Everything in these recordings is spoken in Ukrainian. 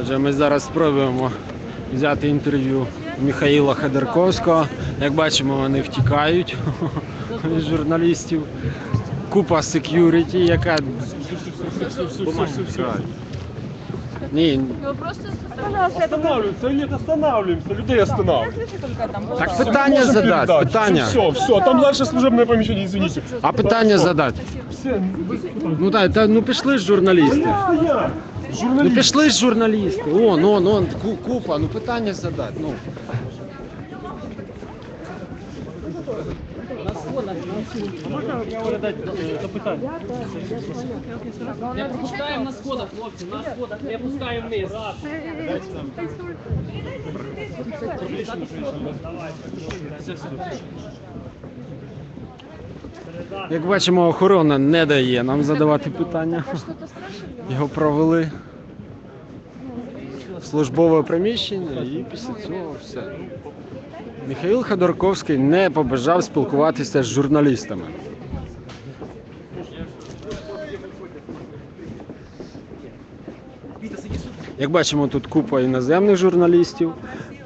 Отже, ми зараз спробуємо взяти інтерв'ю Михаїла Ходорковського. Як бачимо, вони втікають від журналістів. Купа сек'юріті, яка. Ні, просто нет, останавливаемся, людей останавливаем. так питання задати, питання. Все, все, там дальше служебное помещение, извините. А питання задати. Все, Ну так, та, ну пішли ж журналісти. я, Ну пішли ж журналісти. О, ну, ну, ку- купа, ну питання задати. Ну. Не пропускаємо на сходах, хлопці, на сходах, не пускаємо вниз. Як бачимо, охорона не дає нам задавати питання. Його провели в службове приміщення і після цього все. Михайло Ходорковський не побажав спілкуватися з журналістами. Як бачимо, тут купа іноземних журналістів.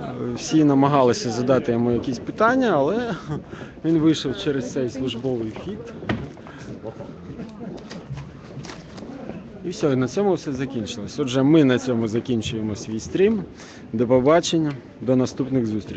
Е, Всі намагалися задати йому якісь питання, але він вийшов через цей службовий вхід. І все, на цьому все закінчилось. Отже, ми на цьому закінчуємо свій стрім. До побачення, до наступних зустрічей.